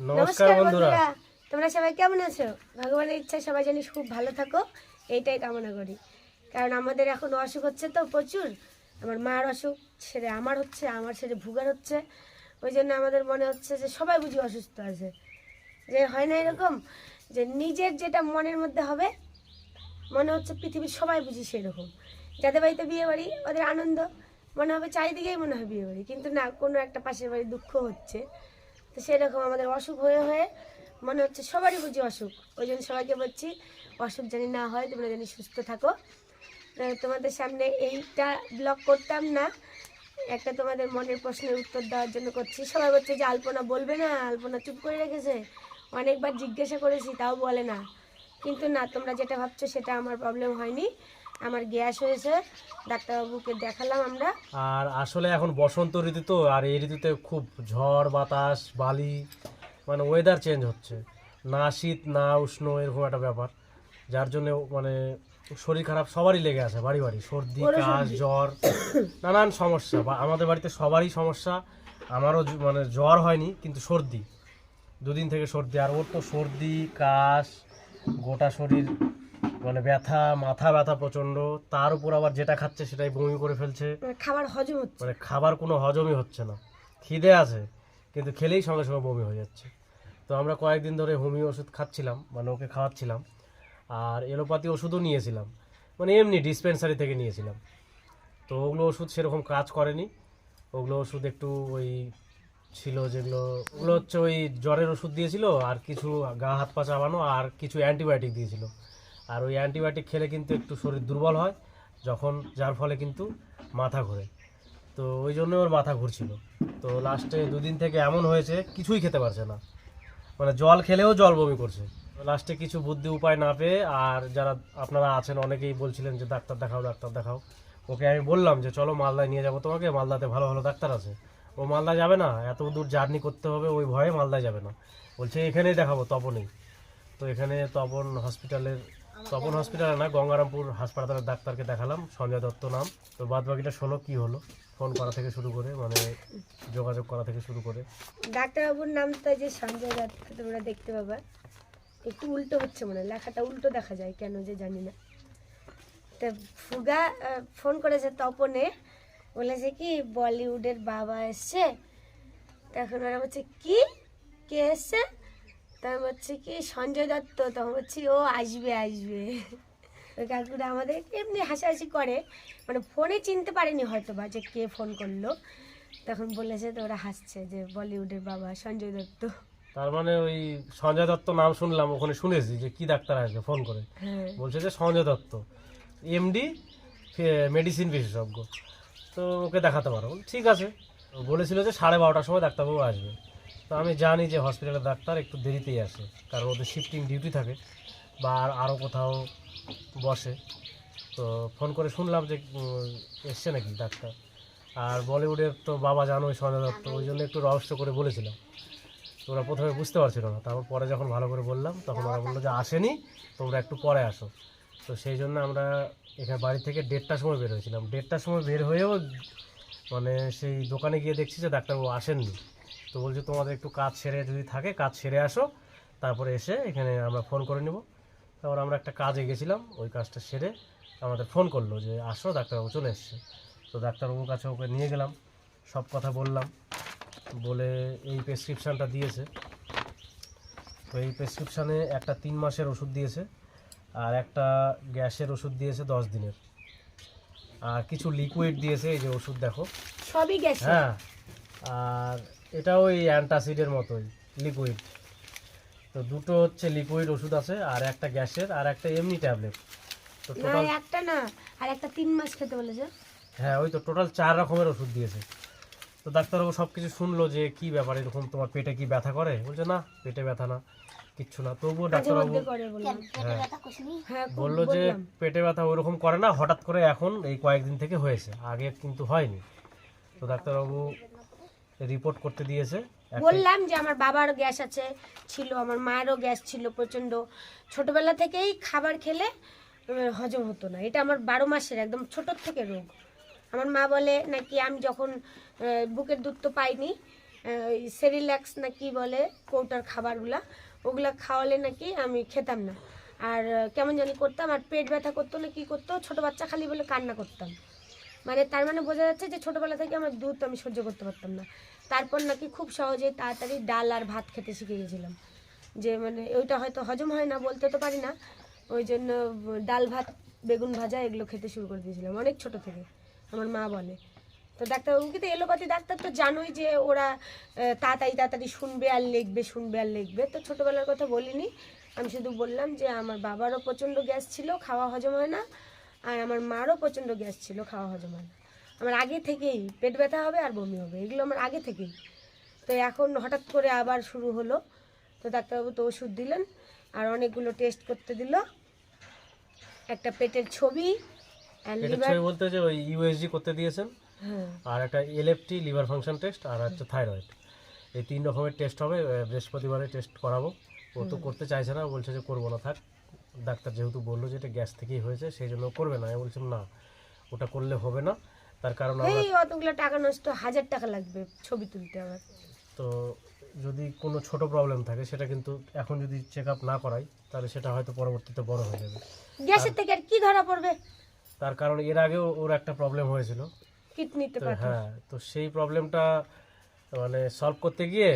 নমস্কার বন্ধুরা। তোমরা সবাই কেমন আছো? ভগবানের ইচ্ছা সবাই জানি খুব ভালো থাকো। এইটাই কামনা করি। কারণ আমাদের এখন অসুখ হচ্ছে তো প্রচুর। আমার মার অসুখ সেরে আমার হচ্ছে আমার সেরে ভুগার হচ্ছে। ওই জন্য আমাদের মনে হচ্ছে যে সবাই বুঝি অসুস্থ আছে। যে হয় না এরকম? যে নিজের যেটা মনের মধ্যে হবে মনে হচ্ছে পৃথিবীর সবাই বুঝি সেরকম। যাদের বাড়িতে বিয়ে বাড়ি ওদের আনন্দ। মনে হবে চারিদিকেই মনে হয় বিয়ে বাড়ি। কিন্তু না কোনো একটা পাশের বাড়ি দুঃখ হচ্ছে। তো সেরকম আমাদের অসুখ হয়ে হয়ে মনে হচ্ছে সবারই বুঝি অসুখ। ওই জন্য সবাইকে বলছি, অসুখ জানি না হয়, তোমরা জানি সুস্থ থাকো। তোমাদের সামনে এইটা ব্লগ করতাম না, একটা তোমাদের মনের প্রশ্নের উত্তর দেওয়ার জন্য করছি। সবাই বলছে যে, আলপনা বলবে না, আলপনা চুপ করে রেখেছে। অনেকবার জিজ্ঞাসা করেছি, তাও বলে না। কিন্তু না, তোমরা যেটা ভাবছ সেটা আমার প্রবলেম হয়নি। আমার গ্যাস হয়েছে ডাক্তারবাবুকে দেখালাম আমরা। আর আসলে এখন বসন্ত ঋতু তো আর এই ঋতুতে খুব ঝড় বাতাস বালি মানে ওয়েদার চেঞ্জ হচ্ছে। না শীত না উষ্ণ এরকম একটা ব্যাপার। যার জন্য মানে শরীর খারাপ সবারই লেগে আছে বাড়ি বাড়ি। সর্দি কাশ জ্বর নানান সমস্যা। বা আমাদের বাড়িতে সবারই সমস্যা। আমারও মানে জ্বর হয়নি কিন্তু সর্দি। দুদিন থেকে সর্দি। আর ওর তো সর্দি কাশ গোটা শরীর মানে ব্যথা মাথা ব্যথা প্রচণ্ড তার উপর আবার যেটা খাচ্ছে সেটাই বমি করে ফেলছে। খাবার হজম হচ্ছে। মানে খাবার কোনো হজমই হচ্ছে না। খিদে আছে কিন্তু খেলেই সঙ্গে সঙ্গে বমি হয়ে যাচ্ছে। তো আমরা কয়েকদিন ধরে হোমিও ওষুধ খাচ্ছিলাম মানে ওকে খাওয়াচ্ছিলাম আর এলোপাতি ওষুধও নিয়েছিলাম। মানে এমনি ডিসপেন্সারি থেকে নিয়েছিলাম। তো ওগুলো ওষুধ সেরকম কাজ করেনি। ওগুলো ওষুধ একটু ওই ছিল যেগুলো, ওগুলো হচ্ছে ওই জ্বরের ওষুধ দিয়েছিল, আর কিছু গা, হাত পা চাবানো, আর কিছু অ্যান্টিবায়োটিক দিয়েছিল। আর ওই অ্যান্টিবায়োটিক খেলে কিন্তু একটু শরীর দুর্বল হয়, যখন, যার ফলে কিন্তু মাথা ঘোরে। তো ওই জন্য ওর মাথা ঘুরছিল। তো লাস্টে দুদিন থেকে এমন হয়েছে, কিছুই খেতে পারছে না। মানে জল খেলেও জল বমি করছে। লাস্টে কিছু বুদ্ধি উপায় না পেয়ে, আর যারা আপনারা আছেন, অনেকেই বলছিলেন যে, ডাক্তার দেখাও ডাক্তার দেখাও। ওকে আমি বললাম যে, চলো মালদায় নিয়ে যাব তোমাকে, মালদাতে ভালো ভালো ডাক্তার আছে। ও মালদা যাবে না, এত দূর জার্নি করতে হবে, ওই ভয়ে মালদা যাবে না। বলছে, এখানেই দেখাবো, তপনেই। তো এখানে তপন হসপিটালের তপন হসপিটালে না, গঙ্গারামপুর হাসপাতালের ডাক্তারকে দেখালাম, সঞ্জয় দত্ত নাম। তো বাদ বাকিটা শোনো কি হলো, ফোন করা থেকে শুরু করে মানে যোগাযোগ করা থেকে শুরু করে। ডাক্তারবাবুর নামটা যে সঞ্জয় দত্ত, তোমরা দেখতে পাবা। একটু উল্টো হচ্ছে মনে লেখাটা উল্টো দেখা যায়, কেন যে জানি না। তা ফুগা ফোন করেছে তপনে বলেছে কি বলিউডের বাবা এসছে। তখন ওরা বলছে কি? কে এসছে? তখন বলছে কি সঞ্জয় দত্ত। তখন বলছি ও আসবে আসবে। ওই কাকুরা আমাদের এমনি হাসাহাসি করে। মানে ফোনে চিনতে পারেনি হয়তো বা যে কে ফোন করল। তখন বলেছে তো ওরা হাসছে যে বলিউডের বাবা সঞ্জয় দত্ত। তার মানে ওই সঞ্জয় দত্ত নাম শুনলাম ওখানে শুনেছি যে কি ডাক্তার আসবে ফোন করে। হ্যাঁ। বলছে যে সঞ্জয় দত্ত এমডি মেডিসিন বিশেষজ্ঞ। তো ওকে দেখাতে পারো। ঠিক আছে। বলেছিল যে সাড়ে বারোটার সময় ডাক্তারবাবু আসবে। তো আমি জানি যে হসপিটালের ডাক্তার একটু দেরিতেই আসে কারণ ওদের শিফটিং ডিউটি থাকে বা আর আরও কোথাও বসে। তো ফোন করে শুনলাম যে এসছে নাকি ডাক্তার। আর বলিউডের তো বাবা জানো ওই সঞ্জয় দত্ত ওই জন্য একটু রহস্য করে বলেছিলাম তো ওরা প্রথমে বুঝতে পারছিল না। তারপর পরে যখন ভালো করে বললাম তখন ওরা বলল যে আসেনি তোমরা একটু পরে আসো। তো সেই জন্য আমরা এখানে বাড়ি থেকে দেড়টার সময় বের হয়েছিলাম। দেড়টার সময় বের হয়েও মানে সেই দোকানে গিয়ে দেখছি যে ডাক্তারবাবু আসেননি। তো বলছে, তোমাদের একটু কাজ সেরে যদি থাকে, কাজ সেরে আসো। তারপরে এসে এখানে আমরা ফোন করে নেব। তারপর আমরা একটা কাজে গেছিলাম, ওই কাজটা সেরে আমাদের ফোন করল যে, আসো, ডাক্তারবাবু চলে এসছে। তো ডাক্তারবাবুর কাছে ওকে নিয়ে গেলাম, সব কথা বললাম। বলে এই প্রেসক্রিপশানটা দিয়েছে। তো এই প্রেসক্রিপশানে একটা তিন মাসের ওষুধ দিয়েছে। আর একটা গ্যাসের ওষুধ দিয়েছে দশ দিনের। আর কিছু লিকুইড দিয়েছে এই যে ওষুধ দেখো। সবই গেছে হ্যাঁ আর এটা ওই অ্যান্টাসিডের মতোই লিকুইড তো দুটো হচ্ছে লিকুইড ওষুধ আছে আর একটা গ্যাসের আর একটা এমনি ট্যাবলেট তো টোটাল একটা না আর একটা তিন মাস খেতে বলেছে। হ্যাঁ ওই তো টোটাল চার রকমের ওষুধ দিয়েছে। তো ডাক্তারবাবু সব কিছু শুনলো যে কি ব্যাপার এরকম তোমার পেটে কি ব্যথা করে? বলছে না পেটে ব্যথা না কিচ্ছু না। তবুও ডাক্তারবাবু হ্যাঁ। হ্যাঁ বলল যে পেটে ব্যথা ওইরকম করে না হঠাৎ করে এখন এই কয়েকদিন থেকে হয়েছে আগে কিন্তু হয়নি। তো ডাক্তারবাবু রিপোর্ট করতে দিয়েছে বললাম যে আমার বাবার গ্যাস আছে ছিল আমার মায়েরও গ্যাস ছিল প্রচণ্ড ছোটবেলা থেকেই খাবার খেলে হজম হতো না। এটা আমার বারো মাসের একদম ছোটোর থেকে রোগ। আমার মা বলে নাকি আমি যখন বুকের দুধ তো পাইনি। সেরিল্যাক্স না কি বলে, কৌটার খাবারগুলা, ওগুলা খাওয়ালে নাকি আমি খেতাম না। আর কেমন জানি করতাম, আর পেট ব্যথা করতো না, কি করতো, ছোট বাচ্চা খালি বলে কান্না করতাম। মানে তার মানে বোঝা যাচ্ছে যে ছোটোবেলা থেকে আমার দুধ আমি সহ্য করতে পারতাম না। তারপর নাকি খুব সহজে তাড়াতাড়ি ডাল আর ভাত খেতে শিখে গেছিলাম। যে মানে ওইটা হয়তো হজম হয় না বলতে তো পারি না। ওই জন্য ডাল ভাত, বেগুন ভাজা এগুলো খেতে শুরু করে দিয়েছিলাম, অনেক ছোট থেকে, আমার মা বলে। তো ডাক্তারবাবুকে তো এলোপাতি ডাক্তার তো জানোই যে ওরা তাড়াতাড়ি তাড়াতাড়ি শুনবে আর লিখবে শুনবে আর লিখবে। তো ছোটোবেলার কথা বলিনি। আমি শুধু বললাম যে আমার বাবারও প্রচণ্ড গ্যাস ছিল খাওয়া হজম হয় না। আর আমার মারও প্রচণ্ড গ্যাস ছিল খাওয়া হজম হয় না। আমার আগে থেকেই পেট ব্যথা হবে আর বমি হবে এগুলো আমার আগে থেকেই। তো এখন হঠাৎ করে আবার শুরু হলো। তো ডাক্তারবাবু তো ওষুধ দিলেন আর অনেকগুলো টেস্ট করতে দিল। একটা পেটের ছবি বলতে যে ওই ইউএসজি করতে দিয়েছেন। আর একটা এলএফটি লিভার ফাংশন টেস্ট আর হচ্ছে থাইরয়েড এই তিন রকমের টেস্ট হবে বৃহস্পতিবারে টেস্ট করাবো। ও তো করতে চাইছে না বলছে যে করব না থাক। ডাক্তার যেহেতু বলল যে এটা গ্যাস থেকেই হয়েছে সেই জন্য করবে না। আমি বলছিলাম না ওটা করলে হবে না। তার কারণ এই অতগুলো টাকা নষ্ট হাজার টাকা লাগবে ছবি তুলতে আবার। তো যদি কোনো ছোট প্রবলেম থাকে সেটা কিন্তু এখন যদি চেক আপ না করাই তাহলে সেটা হয়তো পরবর্তীতে বড় হয়ে যাবে। গ্যাসের থেকে আর কি ধরা পড়বে? তার কারণ এর আগেও ওর একটা প্রবলেম হয়েছিল। কিডনিতে হ্যাঁ তো সেই প্রবলেমটা মানে সলভ করতে গিয়ে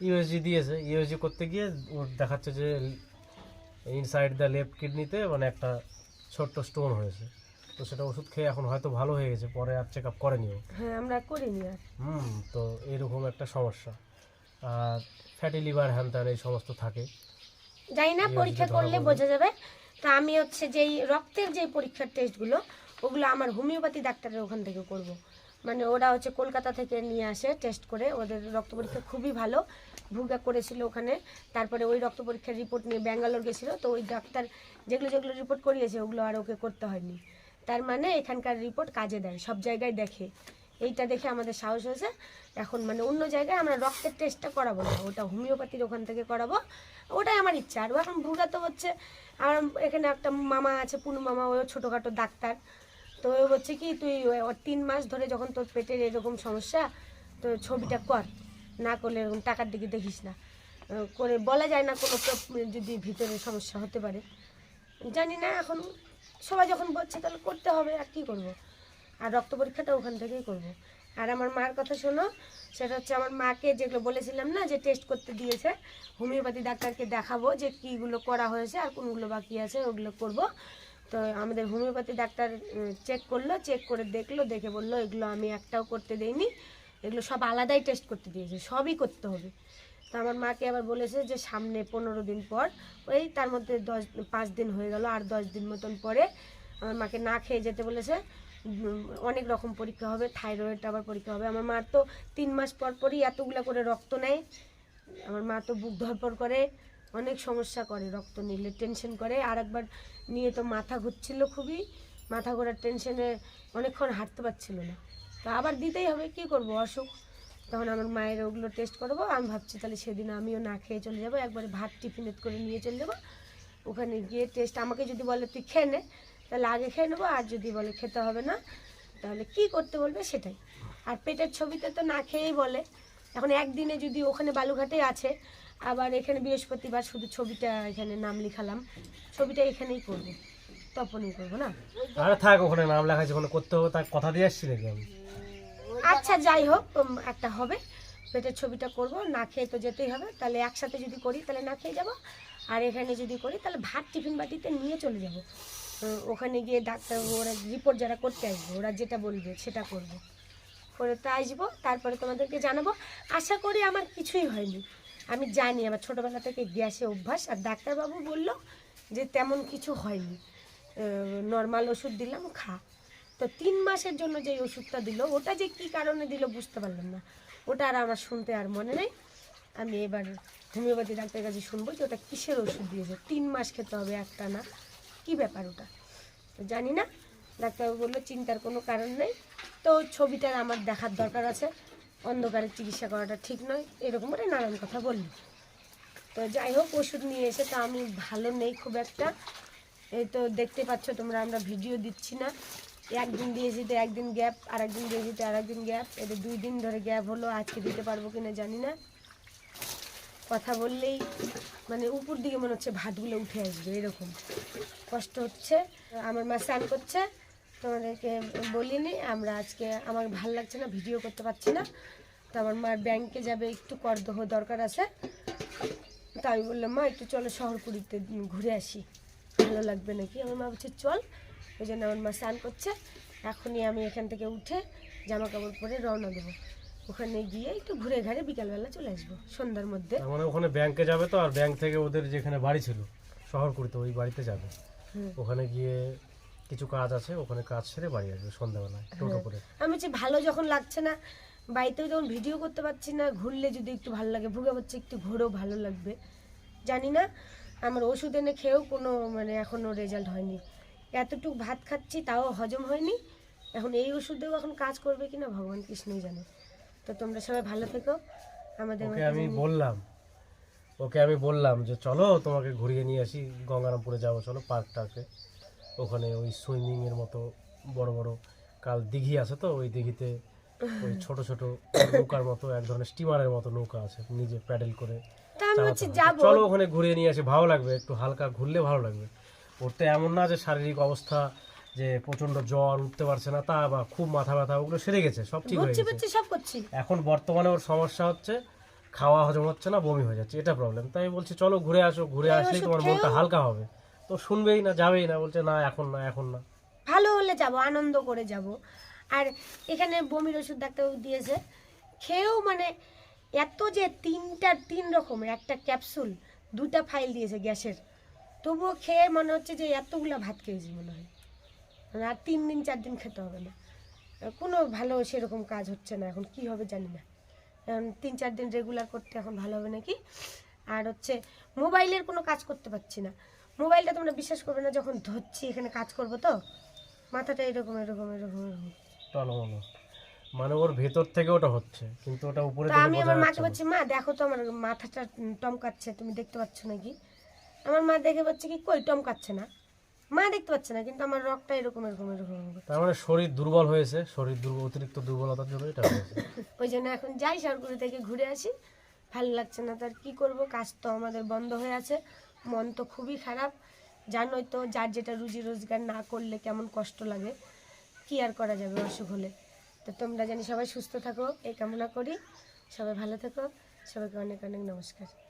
ইউএসজি দিয়েছে। ইউএসজি করতে গিয়ে ওর দেখাচ্ছে যে ইনসাইড দ্য লেফট কিডনিতে মানে একটা ছোট্ট স্টোন হয়েছে। তো সেটা ওষুধ খেয়ে এখন হয়তো ভালো হয়ে গেছে পরে আর চেক আপ করেনি ও হ্যাঁ আমরা করিনি আর। হুম তো এরকম একটা সমস্যা। আর ফ্যাটি লিভার হ্যান এই সমস্ত থাকে। জানি না পরীক্ষা করলে বোঝা যাবে। তা আমি হচ্ছে যেই রক্তের যে পরীক্ষার টেস্টগুলো ওগুলো আমার হোমিওপ্যাথি ডাক্তারের ওখান থেকে করব। মানে ওরা হচ্ছে কলকাতা থেকে নিয়ে আসে টেস্ট করে। ওদের রক্ত পরীক্ষা খুবই ভালো। ভুগা করেছিল ওখানে। তারপরে ওই রক্ত পরীক্ষার রিপোর্ট নিয়ে ব্যাঙ্গালোর গেছিল। তো ওই ডাক্তার যেগুলো যেগুলো রিপোর্ট করিয়েছে, ওগুলো আর ওকে করতে হয়নি। তার মানে এখানকার রিপোর্ট কাজে দেয়, সব জায়গায় দেখে। এইটা দেখে আমাদের সাহস হয়েছে। এখন মানে অন্য জায়গায় আমরা রক্তের টেস্টটা করাবো না। ওটা হোমিওপ্যাথির ওখান থেকে করাবো। ওটাই আমার ইচ্ছা। আর এখন ভুগা তো হচ্ছে, আমার এখানে একটা মামা আছে, পুনু মামা, ও ছোটোখাটো ডাক্তার। তো হচ্ছে কি, তুই তিন মাস ধরে যখন তোর পেটের এরকম সমস্যা, তো ছবিটা কর। না করলে এরকম টাকার দিকে দেখিস না। করে বলা যায় না কোনো যদি ভিতরে সমস্যা হতে পারে। জানি না এখন, সবাই যখন বলছে তাহলে করতে হবে, আর কি করব? আর রক্ত পরীক্ষাটা ওখান থেকেই করব। আর আমার মার কথা শোনো, সেটা হচ্ছে আমার মাকে যেগুলো বলেছিলাম না, যে টেস্ট করতে দিয়েছে, হোমিওপ্যাথি ডাক্তারকে দেখাবো যে কীগুলো করা হয়েছে আর কোনগুলো বাকি আছে, ওগুলো করব। তো আমাদের হোমিওপ্যাথি ডাক্তার চেক করল চেক করে দেখল, দেখে বলল, এগুলো আমি একটাও করতে দেইনি। এগুলো সব আলাদাই টেস্ট করতে দিয়েছে, সবই করতে হবে। তো আমার মাকে আবার বলেছে যে সামনে পনেরো দিন পর, ওই তার মধ্যে দশ, পাঁচ দিন হয়ে গেল, আর দশ দিন মতন পরে আমার মাকে না খেয়ে যেতে বলেছে। অনেক রকম পরীক্ষা হবে, থাইরয়েড আবার পরীক্ষা হবে। আমার মার তো তিন মাস পর পরই এতগুলো করে রক্ত নেয়। আমার মা তো বুক ধরপড় করে। অনেক সমস্যা করে, রক্ত নিলে টেনশন করে। আর একবার নিয়ে তো মাথা ঘুরছিল খুবই, মাথা ঘোরার টেনশনে অনেকক্ষণ হাঁটতে পারছিল না। তো আবার দিতেই হবে, কি করব, অসুখ? তখন আমার মায়ের ওগুলো টেস্ট করব, আমি ভাবছি তাহলে সেদিন আমিও না খেয়ে চলে যাব, একবারে ভাত টিফিনেট করে নিয়ে চলে যাব। ওখানে গিয়ে টেস্ট আমাকে যদি বলে, তুই খেয়ে নে। তাহলে আগে খেয়ে নেব, আর যদি বলে, খেতে হবে না, তাহলে কি করতে বলবে সেটাই। আর পেটের ছবিতে তো না খেয়েই বলে। এখন একদিনে যদি ওখানে বালুঘাটে আছে আবার এখানে বৃহস্পতিবার শুধু ছবিটা এখানে নাম লিখালাম। ছবিটা এখানেই করব। তপনই করব না? আরে থাক ওখানে নাম লেখা আছে করতে হবে তার কথা দিয়ে আসছি নাকি আমি? আচ্ছা যাই হোক একটা হবে। পেটের ছবিটা করব না খেয়ে তো যেতেই হবে। তাহলে একসাথে যদি করি তাহলে না খেয়ে যাব। আর এখানে যদি করি তাহলে ভাত টিফিন বাটিতে নিয়ে চলে যাব। ওখানে গিয়ে ডাক্তার ওরা রিপোর্ট যারা করতে আসবে ওরা যেটা বলবে সেটা করব। করে তো আসব তারপরে তোমাদেরকে জানাব। আশা করি আমার কিছুই হয়নি। আমি জানি, আমার ছোটোবেলা থেকে গ্যাসে অভ্যাস, আর ডাক্তারবাবু বলল যে তেমন কিছু হয়নি। নর্মাল ওষুধ দিলাম, খা। তো তিন মাসের জন্য যে ওষুধটা দিল, ওটা যে কি কারণে দিল বুঝতে পারলাম না। ওটা আর আমার শুনতে আর মনে নেই। আমি এবার হোমিওপ্যাথি ডাক্তারের কাছে শুনব যে ওটা কিসের ওষুধ দিয়েছে। তিন মাস খেতে হবে একটা না? কি ব্যাপার ওটা? তো জানি না। ডাক্তারবাবু বলল, চিন্তার কোনো কারণ নেই। তো ছবিটার আমার দেখার দরকার আছে। অন্ধকারে চিকিৎসা করাটা ঠিক নয়, এরকম করে নানান কথা বললি। তো যাই হোক, ওষুধ নিয়ে এসে তো আমি ভালো নেই খুব একটা। এই তো দেখতে পাচ্ছ তোমরা, আমরা ভিডিও দিচ্ছি না। একদিন দিয়েছি তো একদিন গ্যাপ আর একদিন দিয়েছি তো আর একদিন গ্যাপ। এটা দুই দিন ধরে গ্যাপ হলো, আজকে দিতে পারব কিনা জানি না। কথা বললেই মানে উপর দিকে মনে হচ্ছে ভাতগুলো উঠে আসবে, এরকম। কষ্ট হচ্ছে, আমার মা স্নান করছে। তোমাদেরকে বলিনি আমরা আজকে আমার ভালো লাগছে না ভিডিও করতে পারছি না। তো আমার মার ব্যাংকে যাবে একটু কর দেহ দরকার আছে। তা আমি বললাম মা একটু চলো শহরপুরীতে ঘুরে আসি। ভালো লাগবে নাকি? আমার মা বলছে চল। ওই জন্য আমার মা স্নান করছে। এখনই আমি এখান থেকে উঠে জামা কাপড় পরে রওনা দেবো। ওখানে গিয়ে একটু ঘুরে ঘাড়ে বিকালবেলা চলে আসব সন্ধ্যার মধ্যে। মানে ওখানে ব্যাংকে যাবে তো আর ব্যাংক থেকে ওদের যেখানে বাড়ি ছিল শহরকুড়িতে ওই বাড়িতে যাবে। ওখানে গিয়ে কিছু কাজ আছে ওখানে কাজ সেরে বাড়ি আসবে সন্ধ্যাবেলায় টোটো করে। আমি বলছি ভালো যখন লাগছে না বাড়িতেও যখন ভিডিও করতে পারছি না ঘুরলে যদি একটু ভালো লাগে ভুগে হচ্ছে একটু ঘুরেও ভালো লাগবে। জানি না আমার ওষুধ এনে খেয়েও কোনো মানে এখনও রেজাল্ট হয়নি। এতটুকু ভাত খাচ্ছি তাও হজম হয়নি। এখন এই ওষুধেও এখন কাজ করবে কিনা ভগবান কৃষ্ণই জানে। তো তোমরা সবাই ভালো থেকো। আমাদের আমি বললাম ওকে আমি বললাম যে চলো তোমাকে ঘুরিয়ে নিয়ে আসি গঙ্গারামপুরে যাব চলো পার্কটাকে। ওখানে ওই সুইমিং এর মতো বড় বড় কাল দিঘি আছে তো ওই দিঘিতে ওই ছোট ছোট নৌকার মতো এক ধরনের স্টিমারের মতো নৌকা আছে নিজে প্যাডেল করে চলো ওখানে ঘুরিয়ে নিয়ে আসি ভালো লাগবে একটু হালকা ঘুরলে ভালো লাগবে। ওর তো এমন না যে শারীরিক অবস্থা যে প্রচণ্ড জ্বর উঠতে পারছে না তা বা খুব মাথা ব্যথা ওগুলো সেরে গেছে সব ঠিক হয়ে গেছে। সব করছি। এখন বর্তমানে ওর সমস্যা হচ্ছে খাওয়া হজম হচ্ছে না বমি হয়ে যাচ্ছে এটা প্রবলেম তাই বলছি চলো ঘুরে আসো ঘুরে আসলেই তোমার মনটা হালকা হবে। তো শুনবেই না, যাবেই না, বলছে, না, এখন না এখন না। ভালো হলে যাব, আনন্দ করে যাব। আর এখানে বমির ওষুধ ডাক্তারবাবু দিয়েছে, খেয়েও মানে এত যে তিনটা, তিন রকমের, একটা ক্যাপসুল, দুটা ফাইল দিয়েছে গ্যাসের, তবুও খেয়ে মনে হচ্ছে যে এতগুলা ভাত খেয়েছি মনে হয়। মানে আর তিন দিন, চার দিন খেতে হবে না। কোনো ভালো সেরকম কাজ হচ্ছে না, এখন কি হবে জানি না। তিন, চার দিন রেগুলার করতে এখন ভালো হবে নাকি? আর হচ্ছে মোবাইলের কোনো কাজ করতে পারছি না। মোবাইলটা তোমরা বিশ্বাস করবে না যখন ধরছি এখানে কাজ করব তো? মাথাটা এরকম এরকম এরকম এরকম। টলমলো মানে ওর ভেতর থেকে ওটা হচ্ছে কিন্তু ওটা উপরে তা আমি আমার মাকে বলছি মা দেখো তো আমার মাথাটা টমকাচ্ছে তুমি দেখতে পাচ্ছ নাকি? আমার মা দেখে বলছে কি কই টমকাচ্ছে না? মা দেখতে পাচ্ছে না কিন্তু আমার রক্তটা এরকম এরকম এরকম এরকম। তার মানে শরীর দুর্বল হয়েছে শরীর দুর্বল অতিরিক্ত দুর্বলতার জন্য এটা হয়েছে। ওই জন্য এখন যাই সরগুড়ি থেকে ঘুরে আসি ভালো লাগছে না তার কি করব? কাজ তো আমাদের বন্ধ হয়ে আছে। মন তো খুবই খারাপ। জানোই তো যার যেটা রুজি রোজগার না করলে কেমন কষ্ট লাগে। কি আর করা যাবে অসুখ হলে? তো তোমরা জানি সবাই সুস্থ থাকো, এই কামনা করি। সবাই ভালো থাকো। সবাইকে অনেক অনেক নমস্কার।